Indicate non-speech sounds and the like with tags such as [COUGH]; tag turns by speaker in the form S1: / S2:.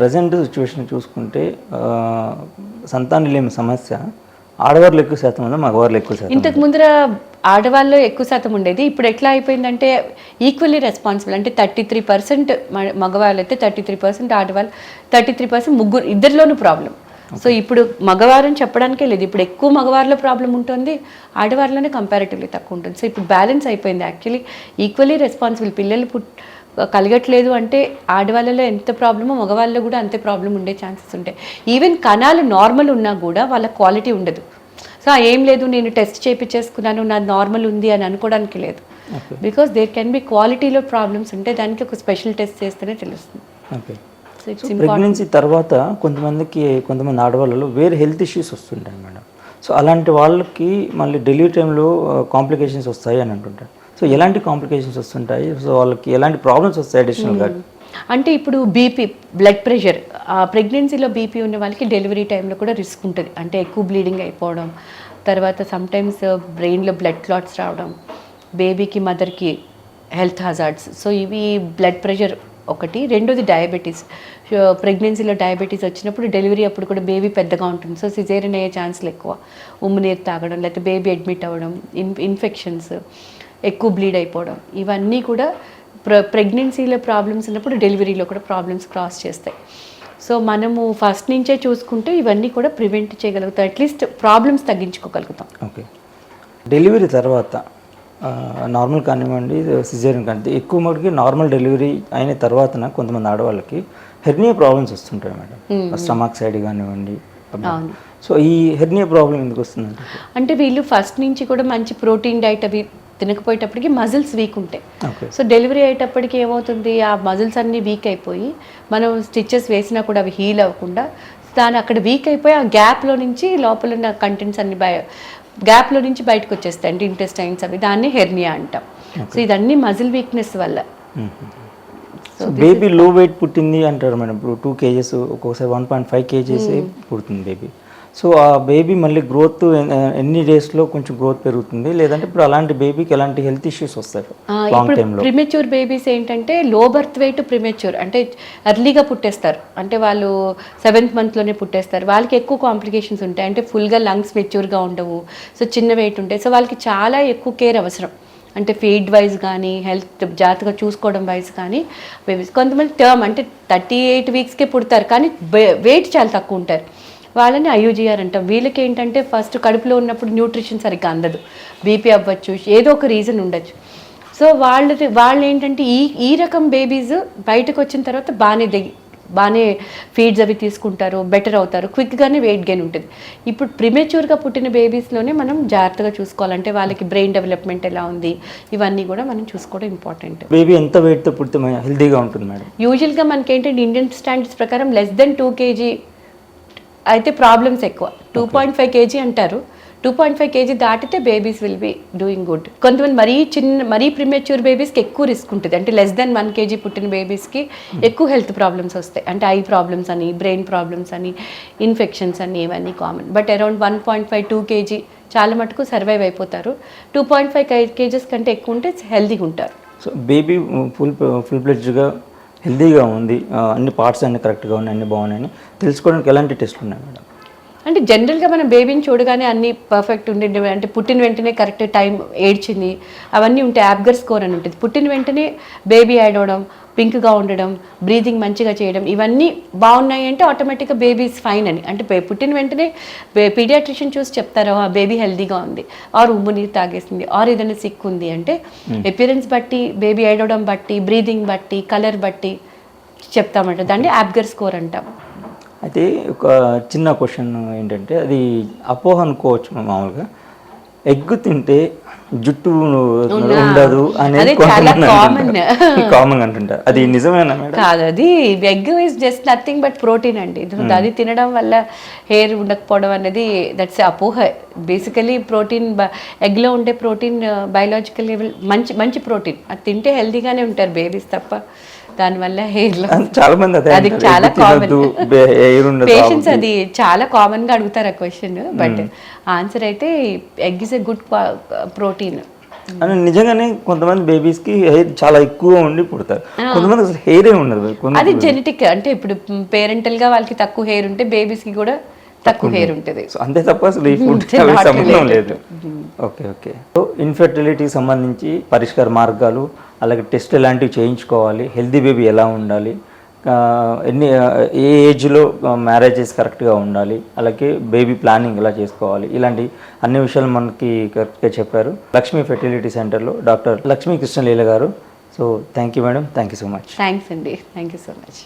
S1: Present situation చూసుకుంటే సంతానం లేని సమస్య ఆడవాళ్ళు ఎక్కువ శాతం ఉందా మగవాళ్ళు ఎక్కువ శాతం
S2: ఇంతకు ముందర ఆడవాళ్ళు ఎక్కువ శాతం ఉండేది. ఇప్పుడు ఎట్లా అయిపోయిందంటే ఈక్వల్లీ రెస్పాన్సిబుల్ అంటే థర్టీ త్రీ పర్సెంట్ మగవాళ్ళు అయితే థర్టీ త్రీ పర్సెంట్ ఆడవాళ్ళు థర్టీ త్రీ పర్సెంట్ ముగ్గురు ఇద్దరిలోనూ ప్రాబ్లం సో ఇప్పుడు మగవారని చెప్పడానికే లేదు. ఇప్పుడు ఎక్కువ మగవారిలో ప్రాబ్లం ఉంటుంది ఆడవారిలోనే కంపారిటివ్లీ తక్కువ ఉంటుంది. సో ఇప్పుడు బ్యాలెన్స్ అయిపోయింది యాక్చువల్లీ ఈక్వల్లీ రెస్పాన్సిబుల్ పిల్లలు పుట్ కలగట్లేదు అంటే ఆడవాళ్ళలో ఎంత ప్రాబ్లమో మగవాళ్ళలో కూడా అంతే ప్రాబ్లం ఉండే ఛాన్సెస్ ఉంటాయి. ఈవెన్ కణాలు నార్మల్ ఉన్నా కూడా వాళ్ళ క్వాలిటీ ఉండదు. సో ఏం లేదు నేను టెస్ట్ చేయించేసుకున్నాను నాది నార్మల్ ఉంది అని అనుకోవడానికి లేదు. బికాస్ దేర్ కెన్ బి క్వాలిటీలో ప్రాబ్లమ్స్ ఉంటే దానికి ఒక స్పెషల్ టెస్ట్ చేస్తేనే తెలుస్తుంది.
S1: ఓకే ప్రెగ్నెన్సీ తర్వాత కొంతమందికి కొంతమంది ఆడవాళ్ళలో వేరే హెల్త్ ఇష్యూస్ వస్తుంటాయి మేడం. సో అలాంటి వాళ్ళకి మళ్ళీ డెలివరీ టైంలో కాంప్లికేషన్స్ వస్తాయి అని అంటుంటారు. సో ఎలాంటి కాంప్లికేషన్స్ వస్తుంటాయి? సో వాళ్ళకి ఎలాంటి ప్రాబ్లమ్స్ వస్తాయి అడిషనల్గా
S2: అంటే ఇప్పుడు బీపీ బ్లడ్ ప్రెషర్ ప్రెగ్నెన్సీలో బీపీ ఉన్న వాళ్ళకి డెలివరీ టైంలో కూడా రిస్క్ ఉంటుంది. అంటే ఎక్కువ బ్లీడింగ్ అయిపోవడం తర్వాత సమ్టైమ్స్ బ్రెయిన్లో బ్లడ్ క్లాట్స్ రావడం బేబీకి మదర్కి హెల్త్ హజార్డ్స్ సో ఇవి బ్లడ్ ప్రెషర్ ఒకటి. రెండోది డయాబెటీస్ ప్రెగ్నెన్సీలో డయాబెటీస్ వచ్చినప్పుడు డెలివరీ అప్పుడు కూడా బేబీ పెద్దగా ఉంటుంది. సో సిజేరియన్ అయ్యే ఛాన్సులు ఎక్కువ. ఉమ్ము నీరు తాగడం లేకపోతే బేబీ అడ్మిట్ అవ్వడం ఇన్ ఇన్ఫెక్షన్స్ ఎక్కువ బ్లీడ్ అయిపోవడం. ఇవన్నీ కూడా ప్ర ప్రెగ్నెన్సీలో ప్రాబ్లమ్స్ ఉన్నప్పుడు డెలివరీలో కూడా ప్రాబ్లమ్స్ క్రాస్ చేస్తాయి. సో మనము ఫస్ట్ నుంచే చూసుకుంటే ఇవన్నీ కూడా ప్రివెంట్ చేయగలుగుతాం. అట్లీస్ట్ ప్రాబ్లమ్స్ తగ్గించుకోగలుగుతాం.
S1: ఓకే డెలివరీ తర్వాత నార్మల్ కానివ్వండి సిజేరియన్ కానివ్వండి ఎక్కువ మటుకి నార్మల్ డెలివరీ అయిన తర్వాతన కొంతమంది ఆడవాళ్ళకి హెర్నియా ప్రాబ్లమ్స్ వస్తుంటాయి మేడం. స్టమక్ సైడ్ కానివ్వండి
S2: అవును.
S1: సో ఈ హెర్నియా ప్రాబ్లం ఎందుకు వస్తుందంటే?
S2: అంటే వీళ్ళు ఫస్ట్ నుంచి కూడా మంచి ప్రోటీన్ డైట్ అవి తినకపోయేటప్పటికి మజిల్స్ వీక్ ఉంటాయి. సో డెలివరీ అయ్యేటప్పటికి ఏమవుతుంది? ఆ మజిల్స్ అన్నీ వీక్ అయిపోయి మనం స్టిచెస్ వేసినా కూడా అవి హీల్ అవ్వకుండా దాని అక్కడ వీక్ అయిపోయి ఆ గ్యాప్లో నుంచి లోపల ఉన్న కంటెంట్స్ అన్ని బయ గ్యాప్లో నుంచి బయటకు వచ్చేస్తాయి అంటే ఇంటెస్టైన్స్ అవి. దాన్ని హెర్నియా అంటాం. సో ఇదన్నీ మజిల్ వీక్నెస్ వల్ల.
S1: సో బేబీ లో వెయిట్ పుట్టింది అంటారు మేడం. ఇప్పుడు టూ కేజెస్ ఒక్కొక్కసారి వన్ పాయింట్ ఫైవ్ కేజెస్ పుడుతుంది బేబీ సో ఆ బేబీ మళ్ళీ గ్రోత్ ఎన్ని డేస్లో కొంచెం గ్రోత్ పెరుగుతుంది? లేదంటే ఇప్పుడు అలాంటి బేబీకి ఎలాంటి హెల్త్ ఇష్యూస్ వస్తాయి? లాంగ్ టైంలో
S2: ప్రిమెచ్యూర్ బేబీస్ ఏంటంటే లో బర్త్ వెయిట్ ప్రిమెచ్యూర్ అంటే ఎర్లీగా పుట్టేస్తారు. అంటే వాళ్ళు సెవెంత్ మంత్లోనే పుట్టేస్తారు. వాళ్ళకి ఎక్కువ కాంప్లికేషన్స్ ఉంటాయి. అంటే ఫుల్గా లంగ్స్ మెచ్యూర్గా ఉండవు. సో చిన్న వెయిట్ ఉంటాయి సో వాళ్ళకి చాలా ఎక్కువ కేర్ అవసరం. అంటే ఫీడ్ వైజ్ కానీ హెల్త్ జాగ్రత్తగా చూసుకోవడం వైజ్ కానీ babies. కొంతమంది టర్మ్ అంటే థర్టీ ఎయిట్ వీక్స్కే పుడతారు. కానీ వెయిట్ చాలా తక్కువ ఉంటారు. వాళ్ళని ఐయూజీఆర్ అంటాం. వీళ్ళకి ఏంటంటే ఫస్ట్ కడుపులో ఉన్నప్పుడు న్యూట్రిషన్ సరిగ్గా అందదు. బీపీ అవ్వచ్చు ఏదో ఒక రీజన్ ఉండొచ్చు. సో వాళ్ళది వాళ్ళు ఏంటంటే ఈ ఈ రకం బేబీస్ బయటకు వచ్చిన తర్వాత బాగానే దిగి బాగానే ఫీడ్స్ అవి తీసుకుంటారు బెటర్ అవుతారు క్విక్గానే వెయిట్ గెయిన్ ఉంటుంది. ఇప్పుడు ప్రిమేచ్యూర్గా పుట్టిన బేబీస్లోనే మనం జాగ్రత్తగా చూసుకోవాలంటే వాళ్ళకి బ్రెయిన్ డెవలప్మెంట్ ఎలా ఉంది ఇవన్నీ కూడా మనం చూసుకోవడం ఇంపార్టెంట్
S1: బేబీ ఎంత వెయిట్తో పుడితే హెల్తీగా ఉంటుంది మేడం?
S2: యూజువల్గా మనకి ఏంటంటే ఇండియన్ స్టాండర్డ్స్ ప్రకారం లెస్ దెన్ టూ కేజీ అయితే ప్రాబ్లమ్స్ ఎక్కువ. టూ పాయింట్ ఫైవ్ కేజీ అంటారు. టూ పాయింట్ ఫైవ్ కేజీ దాటితే babies will be doing good కొంతమంది మరీ చిన్న మరీ ప్రిమేచ్యూర్ బేబీస్కి ఎక్కువ రిస్క్ ఉంటుంది. అంటే లెస్ దెన్ వన్ కేజీ పుట్టిన బేబీస్కి ఎక్కువ హెల్త్ ప్రాబ్లమ్స్ వస్తాయి. అంటే ఐ ప్రాబ్లమ్స్ అని బ్రెయిన్ ప్రాబ్లమ్స్ అని ఇన్ఫెక్షన్స్ అని ఇవన్నీ common but around one point five two kg చాలా మటుకు సర్వైవ్ అయిపోతారు. టూ పాయింట్ ఫైవ్ కేజెస్ కంటే ఎక్కువ ఉంటే హెల్తీగా ఉంటారు.
S1: సో బేబీ ఫుల్ ఫుల్ ప్లెడ్జ్గా హెల్తీగా ఉంది. అన్ని పార్ట్స్ అన్ని కరెక్ట్గా ఉన్నాయి అన్ని బాగున్నాయని తెలుసుకోవడానికి ఎలాంటి టెస్ట్లు ఉన్నాయి మేడం?
S2: అంటే జనరల్గా మనం బేబీని చూడగానే అన్ని పర్ఫెక్ట్ ఉండే అంటే పుట్టిన వెంటనే కరెక్ట్ టైం ఏడ్చింది అవన్నీ ఉంటాయి యాబ్గర్ స్కోర్ అని ఉంటుంది. పుట్టిన వెంటనే బేబీ యాడ్ పింక్గా ఉండడం బ్రీతింగ్ మంచిగా చేయడం ఇవన్నీ బాగున్నాయి అంటే ఆటోమేటిక్గా బేబీస్ ఫైన్ అని. అంటే పుట్టిన వెంటనే పీడియాట్రిషియన్ చూసి చెప్తారు ఆ బేబీ హెల్దీగా ఉంది ఆర్ ఉమ్ము నీరు తాగేసింది ఆర్ ఏదైనా సిక్ ఉంది. అంటే అపియరెన్స్ బట్టి బేబీ ఏడవడం బట్టి బ్రీతింగ్ బట్టి కలర్ బట్టి చెప్తామంట. దాన్ని యాప్గర్ స్కోర్ అంటాం.
S1: అయితే ఒక చిన్న క్వశ్చన్ ఏంటంటే అది అపోహ అనుకోవచ్చు మామూలుగా. ఎగ్ తింటే జుట్టు ఉండదు. అనేది. కామన్ [LAUGHS] అంటుంటారు. అది నిజమేనా
S2: కాదు అది egg is just nothing but protein అండి. ఇది- అది తినడం వల్ల హెయిర్ ఉండకపోవడం అనేది దట్స్ అపోహ. బేసికలీ ప్రోటీన్ ఎగ్లో ఉండే ప్రోటీన్ బయలాజికల్ లెవెల్ మంచి మంచి ప్రోటీన్ అది తింటే హెల్తీగానే ఉంటారు బేబీస్ తప్ప. దానివల్ల హెయిర్లో
S1: చాలా మంది అదే
S2: అది. చాలా
S1: ఉండదు
S2: పేషెంట్స్ అది చాలా కామన్గా అడుగుతారు ఆ క్వశ్చన్ బట్ ఆన్సర్ అయితే egg is a good protein
S1: అని నిజంగానే కొంతమంది బేబీస్కి హెయిర్ చాలా ఎక్కువ ఉండి పుడతారు. కొంతమంది అసలు హెయిరే ఉండదు.
S2: అది జెనెటిక్ అంటే ఇప్పుడు పేరెంటల్గా వాళ్ళకి తక్కువ హెయిర్ ఉంటే బేబీస్కి కూడా తక్కువ హెయిర్ ఉంటుంది
S1: సో అంతే తప్ప అసలు ఈ ఫుడ్ సంబంధం. లేదు. Okay okay. సో ఇన్ఫెర్టిలిటీకి సంబంధించి పరిష్కార మార్గాలు అలాగే టెస్ట్ ఎలాంటివి చేయించుకోవాలి హెల్తీ బేబీ ఎలా ఉండాలి ఎన్ని ఏ ఏజ్లో మ్యారేజెస్ కరెక్ట్గా ఉండాలి అలాగే బేబీ ప్లానింగ్ ఎలా చేసుకోవాలి ఇలాంటి అన్ని విషయాలు మనకి కరెక్ట్గా చెప్పారు. లక్ష్మీ ఫెర్టిలిటీ సెంటర్లో డాక్టర్ లక్ష్మీ కృష్ణలీల గారు. So thank you madam thank you so much
S2: thanks అండి. Thank you so much